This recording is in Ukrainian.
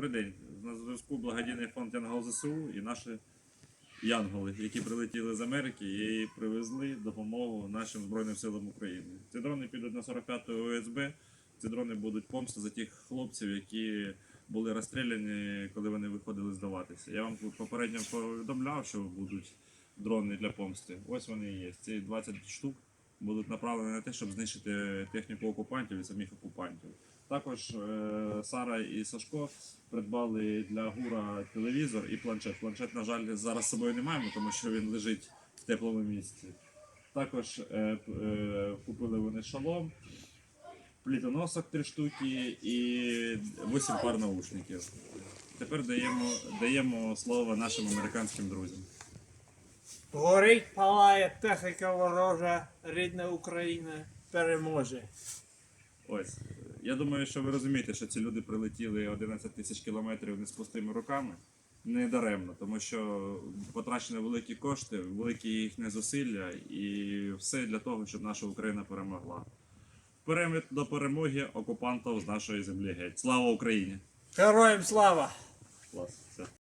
добрий день. На зв'язку благодійний фонд Янгол ЗСУ і наші янголи, які прилетіли з Америки і привезли допомогу нашим Збройним силам України. Ці дрони підуть на 45-й ОСБ. Ці дрони будуть помста за тих хлопців, які були розстріляні, коли вони виходили здаватися. Я вам попередньо повідомляв, що будуть дрони для помсти. Ось вони і є. Ці 20 штук будуть направлені на те, щоб знищити техніку окупантів і самих окупантів. Також е, Сара і Сашко придбали для гура телевізор і планшет. Планшет, на жаль, зараз з собою не маємо, тому що він лежить в теплому місці. Також е, е, купили вони шалом, плітоносок три штуки і 8 пар наушників. Тепер даємо, даємо слово нашим американським друзям. Горить, палає техніка ворожа, рідна Україна переможе. Ось. Я думаю, що ви розумієте, що ці люди прилетіли 11 тисяч кілометрів не з пустими руками. Не даремно, тому що потрачені великі кошти, великі їхні зусилля і все для того, щоб наша Україна перемогла. Вперед до перемоги окупантів з нашої землі геть. Слава Україні! Героям слава! Клас.